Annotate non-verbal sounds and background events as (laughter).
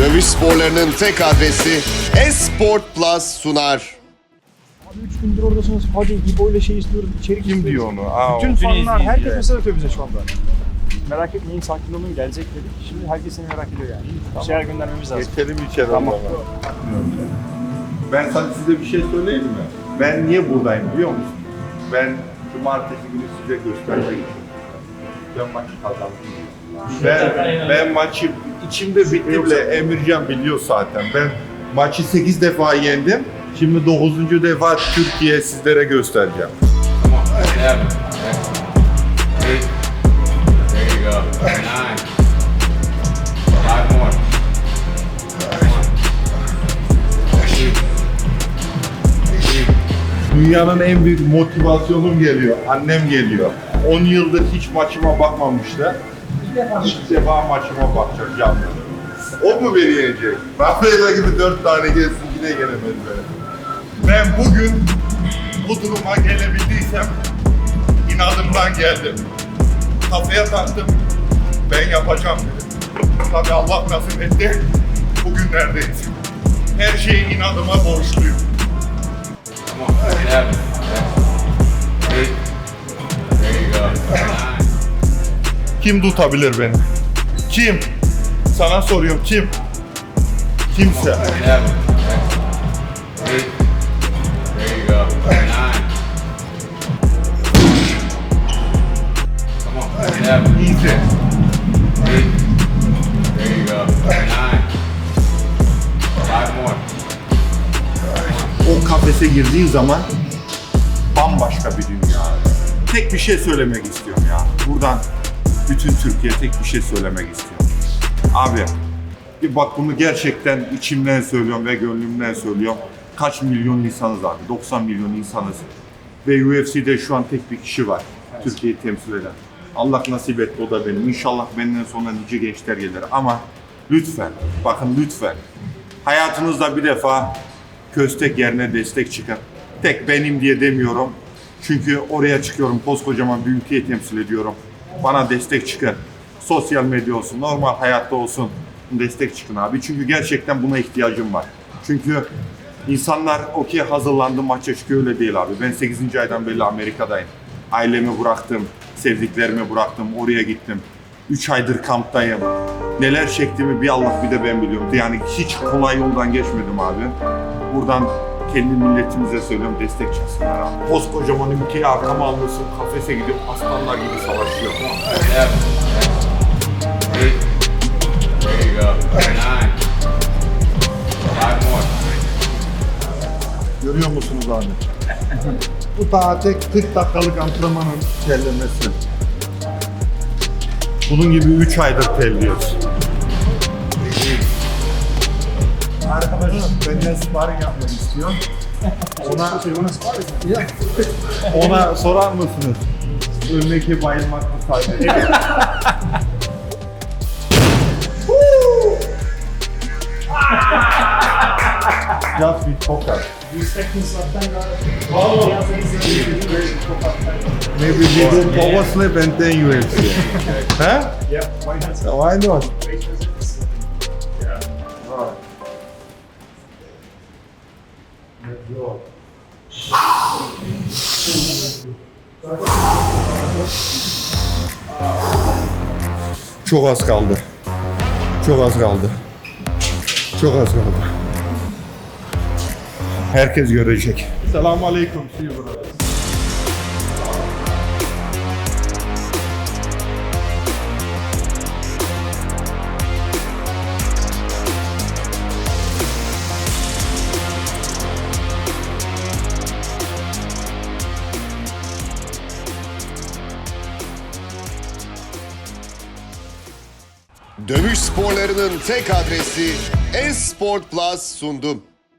Dövüş sporlarının tek adresi Esport Plus sunar. Abi 3 gündür oradasınız. Hadi İbo ile şey istiyoruz. içerik Kim istiyoruz. diyor onu? Aa, Bütün o. fanlar, herkes mesaj atıyor bize şu anda. Merak etmeyin sakin olun gelecek dedik. Şimdi herkes seni merak ediyor yani. Bir şeyler göndermemiz lazım. Geçelim içeri Tamam. Ben sana size bir şey söyleyeyim mi? Ben niye buradayım biliyor musun? Ben cumartesi günü size göstermek için. Ben maçı kazandım. Ben, ben maçı içimde bitti bile Emircan biliyor zaten. Ben maçı 8 defa yendim. Şimdi 9. defa Türkiye sizlere göstereceğim. Come on. Seven. Eight. There you go. Nine. Five more. Eight. Eight. Dünyanın en büyük motivasyonum geliyor. Annem geliyor. 10 yıldır hiç maçıma bakmamışlar. İlk defa maçıma bakacak canlı. O mu beni yenecek? Rafaela gibi 4 tane gelsin yine gelemedi beni. Ben bugün bu duruma gelebildiysem inadımdan geldim. Kafaya taktım. Ben yapacağım dedim. Tabii Allah nasip etti. Bugün neredeyiz? Her şeyi inadıma borçluyum. Come on. Kim tutabilir beni? Kim? Sana soruyorum kim? Kimse. Easy. O kafese girdiğin zaman bambaşka bir dünya. Tek bir şey söylemek istiyorum ya. Buradan bütün Türkiye tek bir şey söylemek istiyorum. Abi bir bak bunu gerçekten içimden söylüyorum ve gönlümden söylüyorum. Kaç milyon insanız abi? 90 milyon insanız. Ve UFC'de şu an tek bir kişi var. Türkiye'yi temsil eden. Allah nasip etti o da benim. İnşallah benden sonra nice gençler gelir. Ama lütfen, bakın lütfen. Hayatınızda bir defa köstek yerine destek çıkın. Tek benim diye demiyorum. Çünkü oraya çıkıyorum, koskocaman bir ülkeyi temsil ediyorum. Bana destek çıkın. Sosyal medya olsun, normal hayatta olsun destek çıkın abi. Çünkü gerçekten buna ihtiyacım var. Çünkü insanlar okey hazırlandı maça çıkıyor öyle değil abi. Ben 8. aydan beri Amerika'dayım. Ailemi bıraktım, sevdiklerimi bıraktım, oraya gittim. 3 aydır kamptayım. Neler çektiğimi bir Allah bir de ben biliyorum. Yani hiç kolay yoldan geçmedim abi. Buradan kendi milletimize söylüyorum destek çıksınlar abi. Koskocaman ülkeyi arkama almışsın, kafese gidip aslanlar gibi savaşıyor. Görüyor musunuz abi? (laughs) Bu daha tek 40 dakikalık antrenmanın terlemesi. Bunun gibi 3 aydır terliyoruz. Arkadaş benden sparring yapmak istiyor. Ona, ona sorar mısınız? Ölmeke bayılmak mı sadece? Just with focus. Maybe we do power slip and then UFC. huh? Yeah, why not? Why not? Çok az kaldı. Çok az kaldı. Çok az kaldı. Herkes görecek. Selamun aleyküm. See you. Dövüş sporlarının tek adresi Esport Plus sundu.